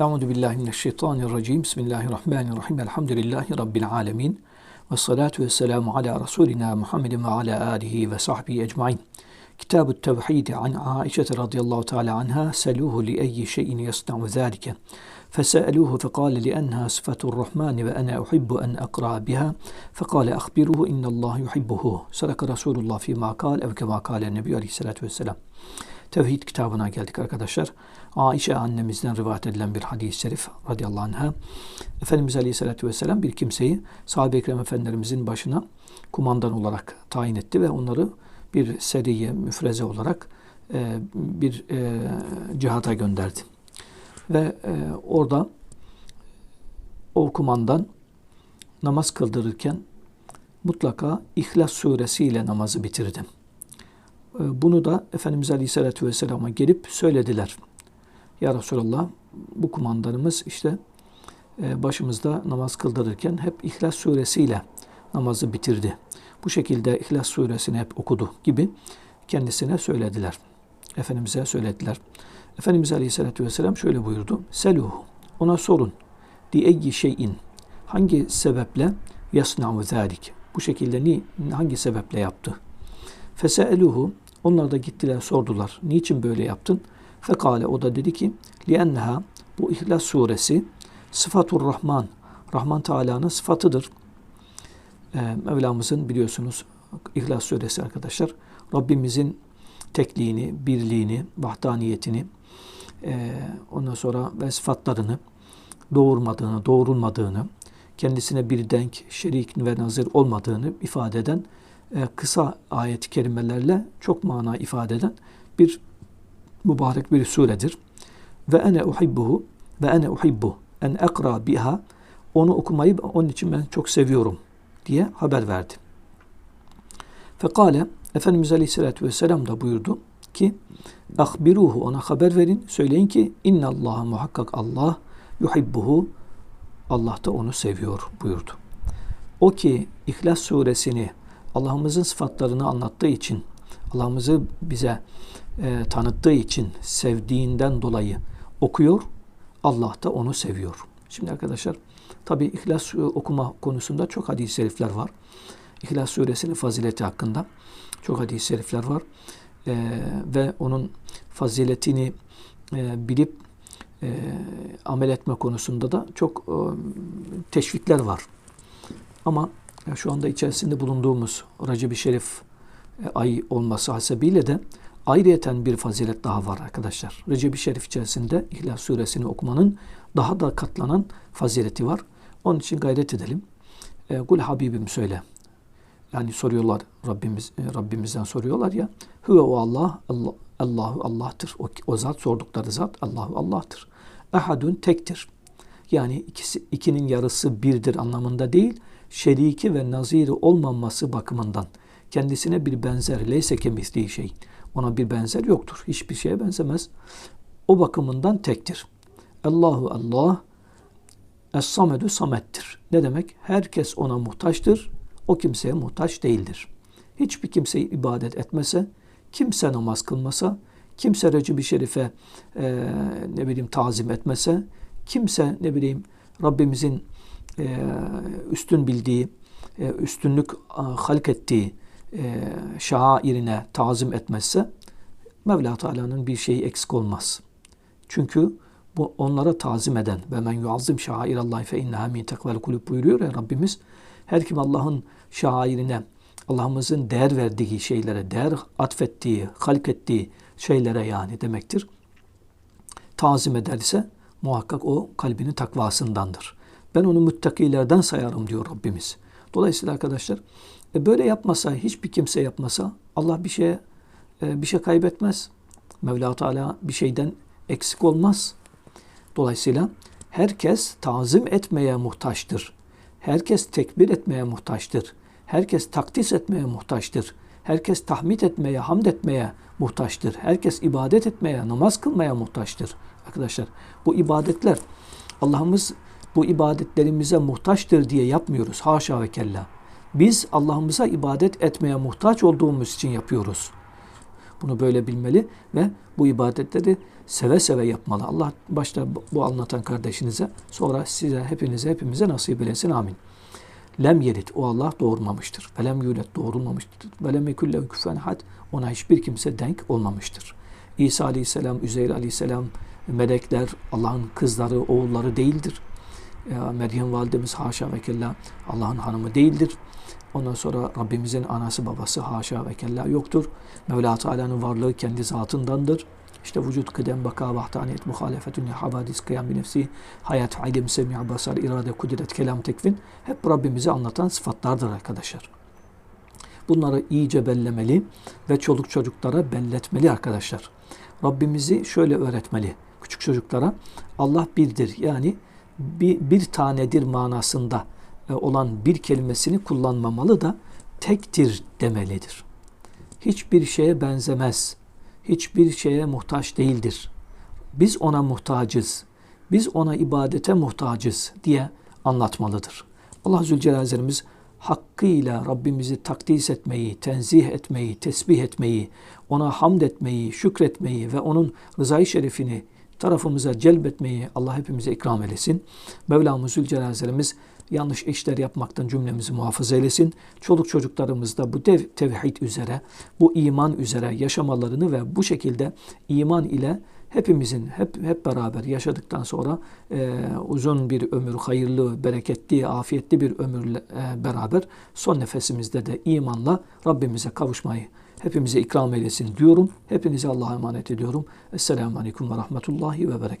Euzu billahi mineşşeytanirracim. Bismillahirrahmanirrahim. Elhamdülillahi rabbil alamin. Ve salatu vesselamu ala rasulina Muhammedin ve ala alihi ve sahbihi ecmaîn. Kitab-ı Tevhid an Aişe radıyallahu teala anha seluhu li eyyi şeyin yasna'u zalike. فسألوه فقال لأنها صفة الرحمن وأنا أحب أن أقرأ بها فقال أخبروه إن الله يحبه صدق رسول الله فيما قال أو كما قال النبي عليه الصلاة والسلام Tevhid kitabına geldik arkadaşlar. Aişe annemizden rivayet edilen bir hadis-i şerif radıyallahu anh'a. Efendimiz Aleyhisselatü Vesselam bir kimseyi sahabe-i ekrem efendilerimizin başına kumandan olarak tayin etti ve onları bir seriye, müfreze olarak e, bir e, cihata gönderdi. Ve e, orada o kumandan namaz kıldırırken mutlaka İhlas suresiyle namazı bitirdi. E, bunu da Efendimiz Aleyhisselatü Vesselam'a gelip söylediler. Ya Resulallah bu kumandanımız işte e, başımızda namaz kıldırırken hep İhlas suresiyle namazı bitirdi. Bu şekilde İhlas suresini hep okudu gibi kendisine söylediler. Efendimiz'e söylediler. Efendimiz Aleyhisselatü Vesselam şöyle buyurdu. Seluhu. Ona sorun. Di eyyi şeyin. Hangi sebeple yasna'u zalik. Bu şekilde ni, hangi sebeple yaptı? Fese'eluhu. Onlar da gittiler sordular. Niçin böyle yaptın? Fekale o da dedi ki lienneha bu İhlas suresi sıfatur Rahman. Rahman Teala'nın sıfatıdır. Ee, Mevlamızın biliyorsunuz İhlas suresi arkadaşlar Rabbimizin tekliğini, birliğini, vahdaniyetini, e, ondan sonra ve sıfatlarını doğurmadığını, doğrulmadığını, kendisine bir denk, şerik ve nazır olmadığını ifade eden kısa ayet-i kerimelerle çok mana ifade eden bir mübarek bir suredir. Ve ene uhibbuhu ve ene uhibbu en ekra biha onu okumayı onun için ben çok seviyorum diye haber verdi. Fekale Efendimiz Aleyhisselatü Vesselam da buyurdu ki Akbiruhu ona haber verin. Söyleyin ki inna Allah'a muhakkak Allah yuhibbuhu Allah da onu seviyor buyurdu. O ki İhlas suresini Allah'ımızın sıfatlarını anlattığı için Allah'ımızı bize e, tanıttığı için sevdiğinden dolayı okuyor. Allah da onu seviyor. Şimdi arkadaşlar tabi İhlas okuma konusunda çok hadis-i şerifler var. İhlas suresinin fazileti hakkında çok hadis-i şerifler var. E, ve onun faziletini e, bilip e, amel etme konusunda da çok e, teşvikler var. Ama şu anda içerisinde bulunduğumuz Recep-i Şerif e, ay olması hasebiyle de ayrıyeten bir fazilet daha var arkadaşlar. Recep-i Şerif içerisinde İhlas Suresini okumanın daha da katlanan fazileti var. Onun için gayret edelim. E, Kul Habibim söyle. Yani soruyorlar Rabbimiz e, Rabbimizden soruyorlar ya. Huve o Allah, Allah Allahu Allah'tır. O, o zat sordukları zat Allahu Allah'tır. Ahadun tektir. Yani ikisi ikinin yarısı birdir anlamında değil, şeriki ve naziri olmaması bakımından kendisine bir benzer leyse kemisliği şey. Ona bir benzer yoktur. Hiçbir şeye benzemez. O bakımından tektir. Allahu Allah Es-Samedü Samettir. Ne demek? Herkes ona muhtaçtır. O kimseye muhtaç değildir. Hiçbir kimseyi ibadet etmese, kimse namaz kılmasa, kimse Recep-i Şerif'e e, ne bileyim tazim etmese, kimse ne bileyim Rabbimizin üstün bildiği, e, üstünlük e, halk ettiği e, şairine tazim etmezse Mevla Teala'nın bir şeyi eksik olmaz. Çünkü bu onlara tazim eden ve men yuazzim şairallahi fe inneha min tekvel kulüp buyuruyor ya Rabbimiz. Her kim Allah'ın şairine, Allah'ımızın değer verdiği şeylere, değer atfettiği, halk ettiği şeylere yani demektir. Tazim ederse muhakkak o kalbinin takvasındandır. Ben onu müttakilerden sayarım diyor Rabbimiz. Dolayısıyla arkadaşlar e böyle yapmasa, hiçbir kimse yapmasa Allah bir şeye e, bir şey kaybetmez. Mevla Teala bir şeyden eksik olmaz. Dolayısıyla herkes tazim etmeye muhtaçtır. Herkes tekbir etmeye muhtaçtır. Herkes takdis etmeye muhtaçtır. Herkes tahmid etmeye, hamd etmeye muhtaçtır. Herkes ibadet etmeye, namaz kılmaya muhtaçtır. Arkadaşlar bu ibadetler Allah'ımız bu ibadetlerimize muhtaçtır diye yapmıyoruz. Haşa ve kella. Biz Allah'ımıza ibadet etmeye muhtaç olduğumuz için yapıyoruz. Bunu böyle bilmeli ve bu ibadetleri seve seve yapmalı. Allah başta bu- anlatan kardeşinize sonra size hepinize hepimize nasip eylesin. Amin. Lem yelit o Allah doğurmamıştır. Ve lem yulet doğurulmamıştır. Ve lem yekullehu küfen had ona hiçbir kimse denk olmamıştır. İsa aleyhisselam, Üzeyr aleyhisselam, melekler Allah'ın kızları, oğulları değildir. Meryem validemiz haşa ve kella Allah'ın hanımı değildir. Ondan sonra Rabbimizin anası babası haşa ve kella yoktur. Mevla Teala'nın varlığı kendi zatındandır. İşte vücut, kıdem, baka, vahdaniyet, muhalefetün, havadis, kıyam, bir nefsi, hayat, ilim, semi, basar, irade, kudret, kelam, tekvin hep Rabbimizi anlatan sıfatlardır arkadaşlar. Bunları iyice bellemeli ve çoluk çocuklara belletmeli arkadaşlar. Rabbimizi şöyle öğretmeli küçük çocuklara. Allah birdir yani bir, bir tanedir manasında e, olan bir kelimesini kullanmamalı da tektir demelidir. Hiçbir şeye benzemez. Hiçbir şeye muhtaç değildir. Biz ona muhtacız. Biz ona ibadete muhtacız diye anlatmalıdır. Allah Zülcelal Hazretimiz hakkıyla Rabbimizi takdis etmeyi, tenzih etmeyi, tesbih etmeyi, ona hamd etmeyi, şükretmeyi ve onun rızayı şerifini tarafımıza celbetmeyi Allah hepimize ikram eylesin. Mevlamız Zülcelal Hazretimiz yanlış işler yapmaktan cümlemizi muhafaza eylesin. Çoluk çocuklarımız da bu tev- tevhid üzere, bu iman üzere yaşamalarını ve bu şekilde iman ile hepimizin hep hep beraber yaşadıktan sonra e, uzun bir ömür, hayırlı, bereketli, afiyetli bir ömürle e, beraber son nefesimizde de imanla Rabbimize kavuşmayı hepimize ikram eylesin diyorum. Hepinize Allah'a emanet ediyorum. Esselamu Aleyküm ve Rahmetullahi ve Berekatuhu.